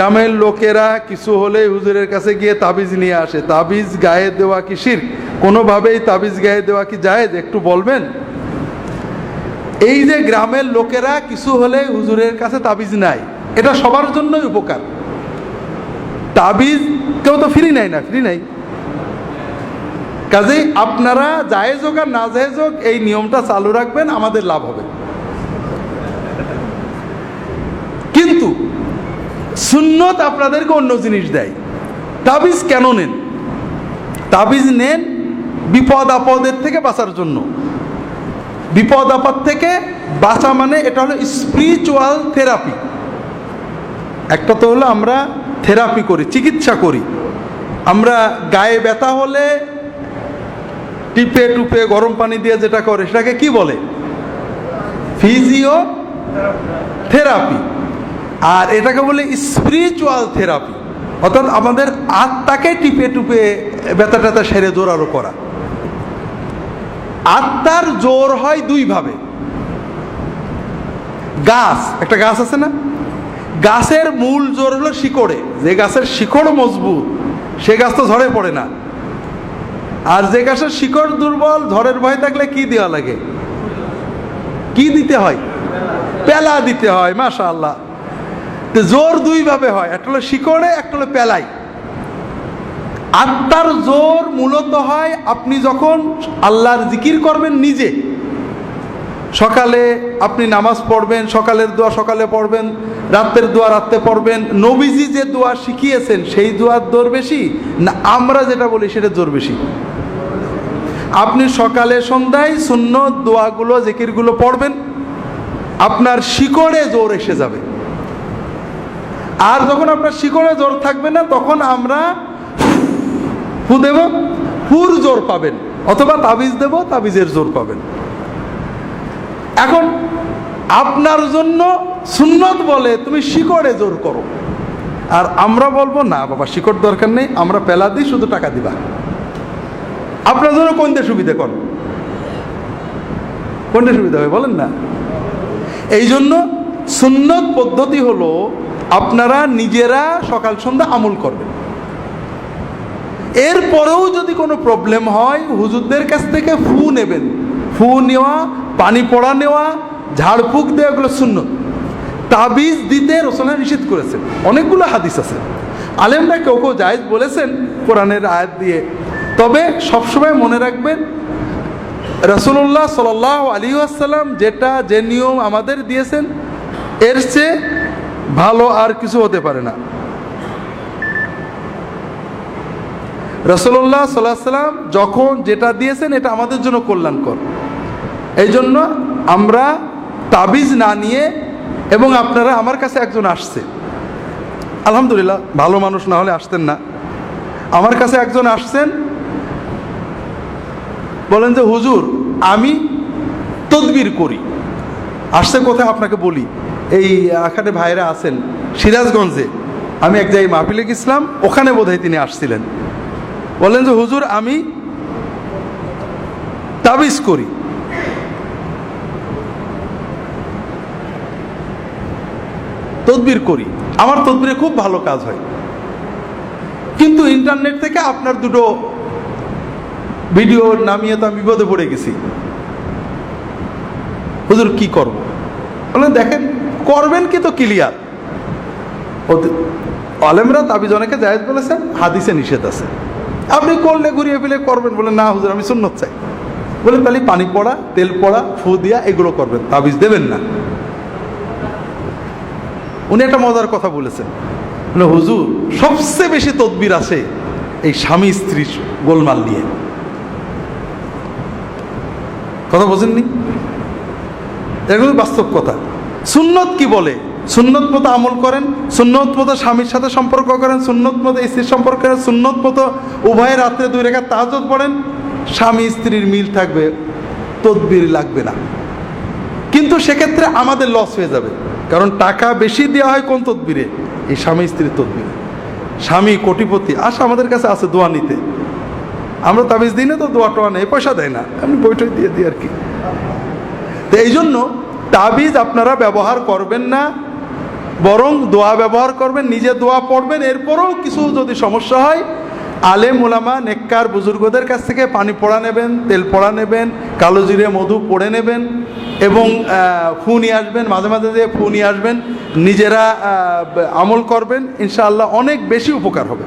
গ্রামের লোকেরা কিছু হলে হুজুরের কাছে গিয়ে তাবিজ নিয়ে আসে। তাবিজ গায়ে দেওয়া কি শির? কোনোভাবেই তাবিজ গায়ে দেওয়া কি জায়েজ? একটু বলবেন? এই যে গ্রামের লোকেরা কিছু হলে হুজুরের কাছে তাবিজ নাই এটা সবার জন্যই উপকার। তাবিজ কেউ তো ফ্রি নাই না, ফ্রি নাই। কাজেই আপনারা জায়েজ হোক আর না জায়েজ হোক, এই নিয়মটা চালু রাখবেন, আমাদের লাভ হবে কিন্তু সুন্নত আপনাদেরকে অন্য জিনিস দেয়। তাবিজ কেন নেন? তাবিজ নেন বিপদ আপদের থেকে বাঁচার জন্য। বিপদ আপদ থেকে বাঁচা মানে এটা হলো স্পিরিচুয়াল থেরাপি একটা তো হলো আমরা থেরাপি করি, চিকিৎসা করি। আমরা গায়ে ব্যথা হলে টিপে টুপে গরম পানি দিয়ে যেটা করে, সেটাকে কি বলে? ফিজিও থেরাপি আর এটাকে বলে স্পিরিচুয়াল থেরাপি অর্থাৎ আমাদের আত্মাকে টিপে টুপে ব্যথা ট্যাথা সেরে জোরালো করা। আত্মার জোর হয় দুইভাবে। গাছ, একটা গাছ আছে না? গাছের মূল জোর হলো শিকড়ে। যে গাছের শিকড় মজবুত, সে গাছ তো ঝড়ে পড়ে না। আর যে গাছের শিকড় দুর্বল, ঝড়ের ভয় থাকলে কি দেওয়া লাগে? কি দিতে হয়? পেলা দিতে হয় মাশা আল্লাহ তো জোর দুইভাবে হয়, একটা হলো শিকড়ে, একটা হলো পেলাই। আত্মার জোর মূলত হয় আপনি যখন আল্লাহর জিকির করবেন নিজে। সকালে আপনি নামাজ পড়বেন, সকালের দোয়া সকালে পড়বেন, রাতের দোয়া রাতে পড়বেন। নবীজি যে দোয়া শিখিয়েছেন, সেই দোয়ার জোর বেশি না আমরা যেটা বলি সেটা জোর বেশি? আপনি সকালে সন্ধ্যায় শূন্য দোয়াগুলো, জিকিরগুলো পড়বেন, আপনার শিকড়ে জোর এসে যাবে। আর যখন আপনার শিকড়ে জোর থাকবে না, তখন আমরা ফু দেব ফুর জোর পাবেন, অথবা তাবিজ দেব, তাবিজের জোর পাবেন। এখন আপনার জন্য সুন্নত বলে তুমি শিকড়ে জোর করো। আর আমরা বলব, না বাবা, শিকড় দরকার নেই, আমরা পেলা দিই, শুধু টাকা দিবা। আপনার জন্য কোনটা সুবিধা কর? কোনটা সুবিধা হবে বলেন না? এই জন্য সুন্নত পদ্ধতি হলো আপনারা নিজেরা সকাল সন্ধ্যা আমল করবেন। এরপরেও যদি কোনো প্রবলেম হয়, হুজুরদের কাছ থেকে ফু নেবেন। ফু নেওয়া, পানি পড়া নেওয়া, ঝাড়ফুঁক দেওয়া, এগুলো শূন্য তাবিজ দিতে রসনা নিষেধ করেছেন। অনেকগুলো হাদিস আছে। আলেমরা কেউ কেউ জায়েজ বলেছেন কোরআনের আয়াত দিয়ে। তবে সবসময় মনে রাখবেন রসুল্লাহ সাল আলী আসসালাম যেটা যে নিয়ম আমাদের দিয়েছেন, এর চেয়ে ভালো আর কিছু হতে পারে না। রসল্লাহ সাল্লাহ সাল্লাম যখন যেটা দিয়েছেন, এটা আমাদের জন্য কল্যাণকর। এই জন্য আমরা তাবিজ না নিয়ে এবং আপনারা আমার কাছে একজন আসছে। আলহামদুলিল্লাহ, ভালো মানুষ না হলে আসতেন না। আমার কাছে একজন আসছেন, বলেন যে, হুজুর, আমি তদবির করি। আসছে কোথায়? আপনাকে বলি। এই এখানে ভাইরা আছেন সিরাজগঞ্জে। আমি এক জায়গায় মাহফিলে গেছিলাম, ওখানে বোধহয় তিনি আসছিলেন। বলেন যে, হুজুর, আমি তাবিজ করি। তদবির করি। আমার তদবিরে খুব ভালো কাজ হয়। কিন্তু ইন্টারনেট থেকে আপনার দুটো ভিডিও নামিয়ে তো আমি বিপদে পড়ে গেছি। হুজুর, কি করব? বলে দেখেন করবেন কি তো ক্লিয়ার? আলেমরা তাবিজ অনেকে জায়েজ বলেছেন, হাদিসে নিষেধ আছে। আপনি করলে ঘুরিয়ে ফেলে করবেন বলে না, হুজুর, আমি সুন্নত চাই। বলে তাহলে পানি পড়া, তেল পড়া, ফু দিয়া এগুলো করবেন, তাবিজ দেবেন না। উনি একটা মজার কথা বলেছেন। বলে, হুজুর, সবচেয়ে বেশি তদবির আছে এই স্বামী স্ত্রী গোলমাল নিয়ে। কথা বোঝেননি? এগুলো বাস্তব কথা। সুন্নত কি বলে? সুন্নত মতো আমল করেন, সুন্নত মতো স্বামীর সাথে সম্পর্ক করেন, সুন্নত মতো স্ত্রীর সম্পর্ক করেন, সুন্নত মতো উভয় রাত্রে দুই রেখা তাহাজত পড়েন, স্বামী স্ত্রীর মিল থাকবে, তদবির লাগবে না। কিন্তু সেক্ষেত্রে আমাদের লস হয়ে যাবে। কারণ টাকা বেশি দেওয়া হয় কোন তদবিরে? এই স্বামী স্ত্রীর তদবিরে। স্বামী কোটিপতি আস আমাদের কাছে আছে দোয়া নিতে। আমরা তাবিজ দিই না তো দোয়া টোয়া নেই, পয়সা দেয় না। আমি বইটই দিয়ে দিই আর কি। তো এই জন্য তাবিজ আপনারা ব্যবহার করবেন না, বরং দোয়া ব্যবহার করবেন, নিজে দোয়া পড়বেন। এরপরেও কিছু যদি সমস্যা হয়, আলেম ওলামা নেককার বুজুর্গদের কাছ থেকে পানি পড়া নেবেন, তেল পড়া নেবেন, কালো জিরে মধু পড়ে নেবেন এবং ফু নিয়ে আসবেন, মাঝে মাঝে দিয়ে ফু নিয়ে আসবেন, নিজেরা আমল করবেন, ইনশাআল্লাহ অনেক বেশি উপকার হবে।